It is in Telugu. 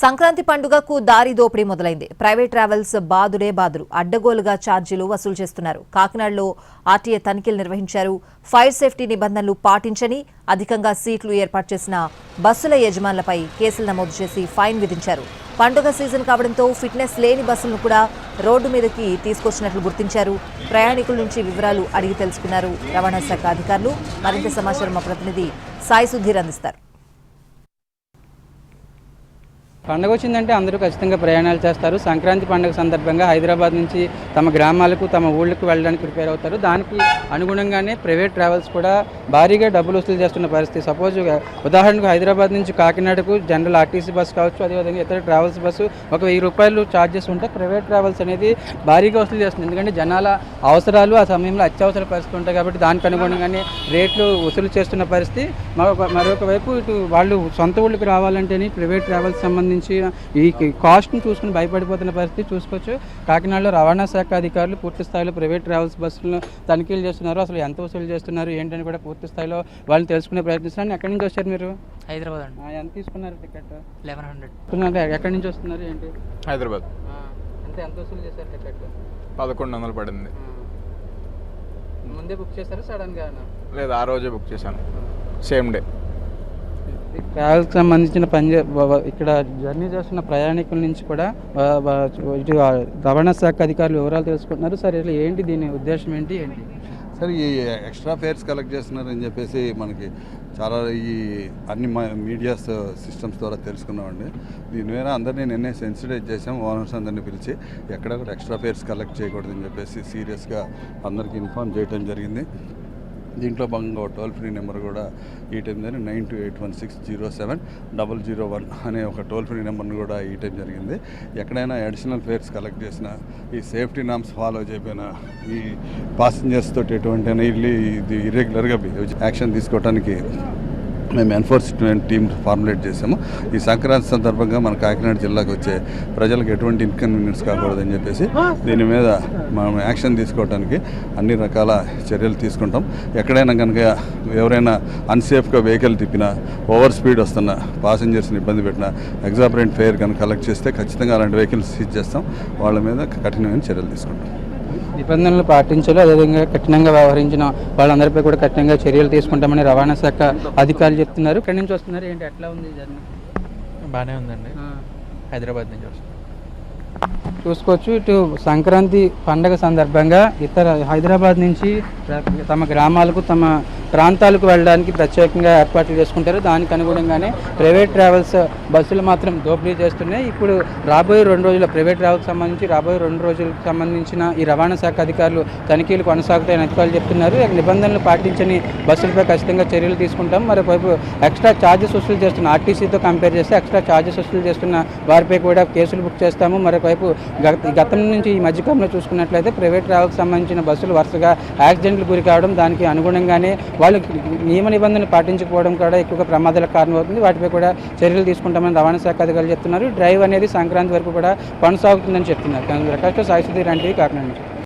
Sankranti పండుగకు దారి దోపిడీ మొదలైంది. ప్రైవేట్ ట్రావెల్స్ బాదుడే బాదురు అడ్డగోలుగా ఛార్జీలు వసూలు చేస్తున్నారు. కాకినాడలో ఆర్టీఏ తనిఖీలు నిర్వహించారు. ఫైర్ సేఫ్టీ నిబంధనలు పాటించని అధికంగా సీట్లు ఏర్పాటు చేసిన బస్సుల యజమానులపై కేసులు నమోదు చేసి ఫైన్ విధించారు. పండుగ సీజన్ కావడంతో ఫిట్నెస్ లేని బస్సులను కూడా రోడ్డు మీదకి తీసుకొచ్చినట్లు గుర్తించారు. ప్రయాణికుల నుంచి వివరాలు అడిగి తెలుసుకున్నారు రవాణా శాఖ అధికారులు. మరింత సమాచారం మా ప్రతినిధి సాయి సుధీర్ అందిస్తారు. పండగ వచ్చిందంటే అందరూ ఖచ్చితంగా ప్రయాణాలు చేస్తారు. సంక్రాంతి పండుగ సందర్భంగా హైదరాబాద్ నుంచి తమ గ్రామాలకు తమ ఊళ్ళకు వెళ్ళడానికి ప్రిపేర్ అవుతారు. దానికి అనుగుణంగానే ప్రైవేట్ ట్రావెల్స్ కూడా భారీగా డబ్బులు వసూలు చేస్తున్న పరిస్థితి. సపోజ్ ఉదాహరణకు హైదరాబాద్ నుంచి కాకినాడకు జనరల్ ఆర్టీసీ బస్ కావచ్చు అదేవిధంగా ఇతర ట్రావెల్స్ బస్సు ఒక వెయ్యి రూపాయలు ఛార్జెస్ ఉంటే ప్రైవేట్ ట్రావెల్స్ అనేది భారీగా వసూలు చేస్తుంది. ఎందుకంటే జనాల అవసరాలు ఆ సమయంలో అత్యవసర పరిస్థితి ఉంటాయి కాబట్టి దానికి అనుగుణంగానే రేట్లు వసూలు చేస్తున్న పరిస్థితి. మరొక మరొక వైపు ఇటు వాళ్ళు సొంత ఊళ్ళకి రావాలంటేనే ప్రైవేట్ ట్రావెల్స్ సంబంధించి ఈ కాస్ట్ని చూసుకుని భయపడిపోతున్న పరిస్థితి చూసుకోవచ్చు. కాకినాడలో రవాణా శాఖ అధికారులు పూర్తి స్థాయిలో ప్రైవేట్ ట్రావెల్స్ బస్సులను తనిఖీలు చేస్తున్నారు. అసలు ఎంత వసూలు చేస్తున్నారు? ఏంటని కూడా పూర్తి స్థాయిలో వాళ్ళు తెలుసుకునే ప్రయత్నిస్తున్నారు ఎక్కడి నుంచి వచ్చారు మీరు? హైదరాబాద్ అండి. ఆ, ఎంత తీసుకున్నారు టికెట్? Eleven hundred. ఎక్కడి నుంచి వస్తున్నారు ఏంటి? హైదరాబాద్. ఆ, అంటే ఎంత వసూలు చేశారు టికెట్? పదకొండు వందలు పడింది. ముందే బుక్ చేశారా సడన్గా? లేదు ఆ రోజే బుక్ చేశాను. Same day. ట్రావెల్కి సంబంధించిన పని ఇక్కడ జర్నీ చేస్తున్న ప్రయాణికుల నుంచి కూడా ఇటు రవాణా శాఖ అధికారులు వివరాలు తెలుసుకుంటున్నారు. సరే ఇట్లా ఏంటి దీని ఉద్దేశం ఏంటి? ఏంటి? సరే ఈ ఎక్స్ట్రా ఫేర్స్ కలెక్ట్ చేస్తున్నారని చెప్పేసి మనకి చాలా ఈ అన్ని మీడియాస్ సిస్టమ్స్ ద్వారా తెలుసుకున్నామండి. దీని మీద అందరినీ నిన్నే సెన్సిటైజ్ చేసాం ఓనర్స్ అందరినీ పిలిచి ఎక్కడ కూడా ఎక్స్ట్రా ఫేర్స్ కలెక్ట్ చేయకూడదని చెప్పేసి సీరియస్గా అందరికీ ఇన్ఫార్మ్ చేయడం జరిగింది. దీంట్లో భాగంగా టోల్ ఫ్రీ నెంబర్ కూడా ఈ time nine two eight one six zero seven double zero one అనే ఒక టోల్ ఫ్రీ నెంబర్ని కూడా ఈ టైం జరిగింది. ఎక్కడైనా అడిషనల్ ఫేర్స్ కలెక్ట్ చేసిన ఈ సేఫ్టీ నామ్స్ ఫాలో చేయకపోయిన ఈ పాసింజర్స్ తోటి ఎటువంటి వెళ్ళి ఇది ఇర్రెగ్యులర్గా యాక్షన్ తీసుకోవడానికి మేము ఎన్ఫోర్స్మెంట్ టీమ్ ఫార్ములేట్ చేసాము ఈ సంక్రాంతి సందర్భంగా మన కాకినాడ జిల్లాకు వచ్చే ప్రజలకు ఎటువంటి ఇన్కన్వీనియన్స్ కాకూడదని చెప్పేసి దీని మీద మనం యాక్షన్ తీసుకోవడానికి అన్ని రకాల చర్యలు తీసుకుంటాం. ఎక్కడైనా కనుక ఎవరైనా అన్సేఫ్గా వెహికల్ తిప్పినా ఓవర్ స్పీడ్ వస్తున్న పాసెంజర్స్ని ఇబ్బంది పెట్టినా ఎగ్జాపరెంట్ ఫేర్ కనుక కలెక్ట్ చేస్తే ఖచ్చితంగా అలాంటి వెహికల్స్ సీజ్ చేస్తాం. వాళ్ళ మీద కఠినమైన చర్యలు తీసుకుంటాం. నిబంధనలు పాటించాలి. అదేవిధంగా కఠినంగా వ్యవహరించిన వాళ్ళందరిపై కూడా కఠినంగా చర్యలు తీసుకుంటామని రవాణా శాఖ అధికారులు చెప్తున్నారు. ఇక్కడి నుంచి వస్తున్నారు. ఏంటి? ఎట్లా ఉంది జర్నీ? బాగానే ఉందండి. హైదరాబాద్ నుంచి వస్తాం చూసుకోవచ్చు. ఇటు సంక్రాంతి పండగ సందర్భంగా ఇతర హైదరాబాద్ నుంచి తమ గ్రామాలకు తమ ప్రాంతాలకు వెళ్ళడానికి ప్రత్యేకంగా ఏర్పాట్లు చేసుకుంటారు. దానికి అనుగుణంగానే ప్రైవేట్ ట్రావెల్స్ బస్సులు మాత్రం దోపిడీ చేస్తున్నాయి. ఇప్పుడు రాబోయే రెండు రోజుల ప్రైవేట్ ట్రావెల్స్ సంబంధించి రాబోయే రెండు రోజులకు సంబంధించిన ఈ రవాణా శాఖ అధికారులు తనిఖీలు కొనసాగుతాయని అధికారులు చెప్తున్నారు. నిబంధనలు పాటించని బస్సులపై ఖచ్చితంగా చర్యలు తీసుకుంటాం. మరోవైపు ఎక్స్ట్రా ఛార్జెస్ వసూలు చేస్తున్న ఆర్టీసీతో కంపేర్ చేస్తే ఎక్స్ట్రా ఛార్జెస్ వసూలు చేస్తున్న వారిపై కూడా కేసులు బుక్ చేస్తాము. మరొకవైపు గతం నుంచి ఈ మధ్యకాలంలో చూసుకున్నట్లయితే ప్రైవేట్ ట్రావెల్కి సంబంధించిన బస్సులు వరుసగా యాక్సిడెంట్లు గురి కావడం దానికి అనుగుణంగానే వాళ్ళు నియమ నిబంధనలు పాటించకపోవడం కూడా ఎక్కువగా ప్రమాదాలకు కారణమవుతుంది. వాటిపై కూడా చర్యలు తీసుకుంటామని రవాణా శాఖ అధికారులు చెప్తున్నారు. డ్రైవ్ అనేది సంక్రాంతి వరకు కూడా కొనసాగుతుందని చెప్తున్నారు. కానీ ప్రకాష్ సాయి సుధీర్ అంటే కాకినాడ